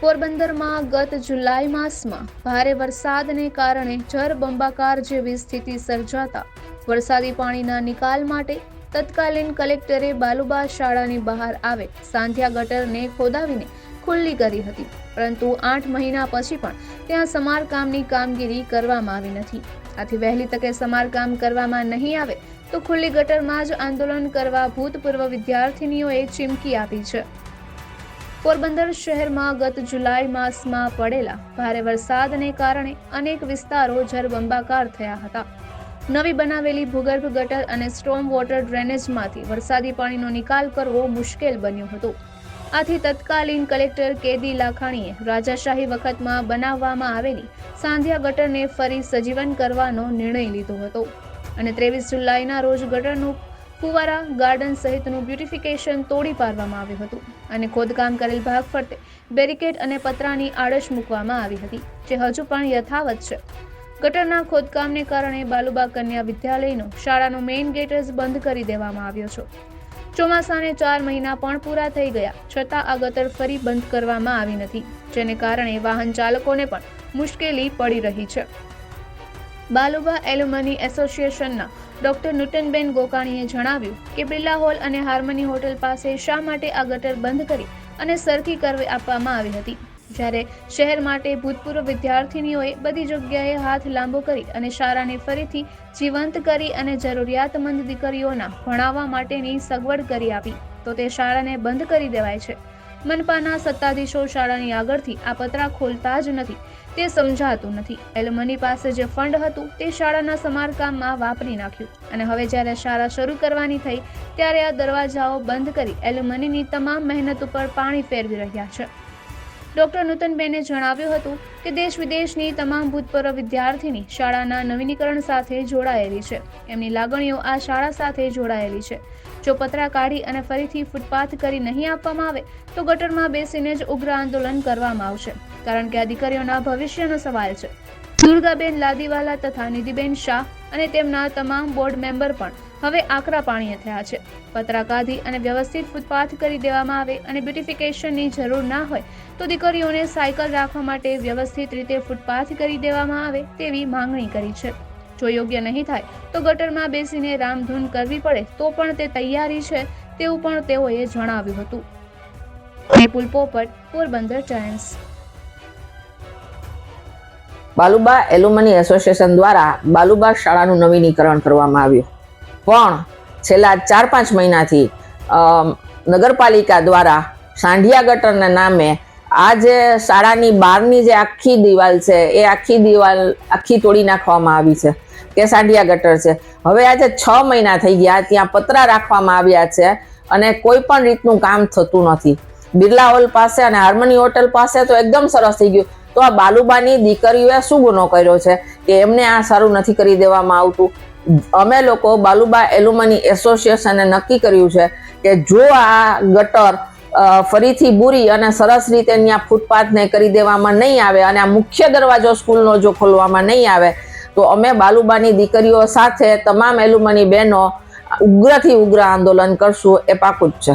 પોરબંદરમાં ગત જુલાઈ માસમાં ભારે વરસાદને કારણે જળબંબાકાર જેવી સ્થિતિ સર્જાતા વરસાદી પાણીના નિકાલ માટે તત્કાલીન કલેક્ટરે બાલુબા શાળાની બહાર આવે સાંધ્યા ગટરને ખોદાવીને ખુલ્લી કરી હતી. પરંતુ આઠ મહિના પછી પણ ત્યાં સમારકામની કામગીરી કરવામાં આવી નથી. આથી વહેલી તકે સમારકામ કરવામાં નહીં આવે તો ખુલ્લી ગટરમાં જ આંદોલન કરવા ભૂતપૂર્વ વિદ્યાર્થીનીઓએ ચીમકી આપી છે. પોરબંદર શહેરમાં ગત જુલાઈ માસમાં પડેલા ભારે વરસાદને કારણે અનેક વિસ્તારો જળબંબાકાર થયા હતા. નવી બનાવેલી ભૂગર્ભ ગટર અને સ્ટ્રોમ વોટર ડ્રેનેજમાંથી વરસાદી પાણીનો નિકાલ કરવો મુશ્કેલ બન્યો હતો. આથી તત્કાલીન કલેક્ટર કેદી લાખાણીએ રાજાશાહી વખતમાં બનાવવામાં આવેલી સાંધિયા ગટરને ફરી સજીવન કરવાનો નિર્ણય લીધો હતો અને ત્રેવીસ જુલાઈના રોજ ગટરનું ફુવારા ગાર્ડન સહિતનું બ્યુટિફિકેશન તોડી પાડવામાં આવ્યું હતું અને ખોદકામ કરેલ ભાગ ફરતે બેરિકેડ અને પતરાની આડશ મૂકવામાં આવી હતી, જે હજુ પણ યથાવત છે. ગટરના ખોદકામને કારણે બાલુબા કન્યા વિદ્યાલયનો શાળાનો મેઇન ગેટ જ બંધ કરી દેવામાં આવ્યો છે. ચોમાસાને ચાર મહિના પણ પૂરા થઈ ગયા, છતાં આ ગટર ફરી બંધ કરવામાં આવી નથી, જેને કારણે વાહન ચાલકોને પણ મુશ્કેલી પડી રહી છે. બાલુબા એલ્યુમની એસોસિએશનના ડોક્ટર નૂટનબેન ગોકાણીએ જણાવ્યું કે બિરલા હોલ અને હાર્મની હોટલ પાસે શા માટે આ ગટર બંધ કરી અને સરખી કરવી આપવામાં આવી હતી? જ્યારે શહેર માટે ભૂતપૂર્વ વિદ્યાર્થીનીઓએ બધી જગ્યાએ હાથ લાંબો કરી અને શાળાને ફરીથી જીવંત કરી અને જરૂરિયાતમંદ દીકરીઓના ભણાવવા માટેની સગવડ કરી આપી, તો તે શાળાને બંધ કરી દેવાય છે. મનપાના સત્તાધીશો શાળાની આગળથી આ પતરા ખોલતા જ નથી. તે સમજાતું નથી. એલ્યુમની પાસે જે ફંડ હતું તે શાળાના સમારકામમાં વાપરી નાખ્યું. અને હવે જ્યારે શાળા શરૂ કરવાની થઈ, ત્યારે આ દરવાજાઓ બંધ કરી એલ્યુમનીની તમામ મહેનત ઉપર પાણી ફેરવી રહ્યા છે. ડોક્ટર નૂતનબેને જણાવ્યું હતું કે દેશ વિદેશની તમામ ભૂતપૂર્વ વિદ્યાર્થીની શાળાના નવીનીકરણ સાથે જોડાયેલી છે. એમની લાગણીઓ આ શાળા સાથે જોડાયેલી છે. જો પતરા કાઢી અને ફરીથી ફૂટપાથ કરી નહીં આપવામાં આવે, તો ગટરમાં બેસીને જ ઉગ્ર આંદોલન કરવામાં આવશે. કારણ કે આ દીકરીઓના ભવિષ્યનો સવાલ છે. દુર્ગાબેન લાદીવાલા તથા નિધિબેન શાહ અને તેમના તમામ બોર્ડ મેમ્બર પણ હવે આકરા પાણીએ થયા છે. પતરા કાઢી અને વ્યવસ્થિત ફૂટપાથ કરી દેવામાં આવે અને બ્યુટિફિકેશનની જરૂર ના હોય, તો દીકરીઓને સાયકલ રાખવા માટે વ્યવસ્થિત રીતે ફૂટપાથ કરી દેવામાં આવે તેવી માંગણી કરી છે. જો યોગ્ય નહીં થાય તો ગટરમાં બેસીને રામધૂન કરવી પડે તો પણ તે તૈયારી છે તેવું પણ તેઓએ જણાવ્યું હતું. Vipul Popat Porbandar Times Baluba alumni association દ્વારા બાલુબા શાળાનું નવીનીકરણ કરવામાં આવ્યું. પણ છેલ્લા ચાર પાંચ મહિનાથી નગરપાલિકા દ્વારા સાંઢિયા ગટરના નામે આ જે શાળાની બહારની જે આખી દિવાલ છે, એ આખી દિવાલ આખી તોડી નાખવામાં આવી છે. કે સાંડિયા ગટર છે. હવે આજે છ મહિના થઈ ગયા, ત્યાં પતરા રાખવામાં આવ્યા છે અને કોઈ પણ રીતનું કામ થતું નથી. બિરલા હોલ પાસે અને હાર્મની હોટલ પાસે તો એકદમ સરસ થઈ ગયું. તો આ બાલુબાની દીકરીઓએ શું ગુનો કર્યો છે કે એમને આ સારું નથી કરી દેવામાં આવતું? અમે લોકો બાલુબા એલ્યુમની એસોસિએશને નક્કી કર્યું છે કે જો આ ગટર ફરીથી બુરી અને સરસ રીતે ત્યાં ફૂટપાથને કરી દેવામાં નહીં આવે અને આ મુખ્ય દરવાજો સ્કૂલનો જો ખોલવામાં નહીં આવે તો અમે બાલુબાની દીકરીઓ સાથે તમામ એલુમની બહેનો ઉગ્રથી ઉગ્ર આંદોલન કરશું. એ પાકું જ છે.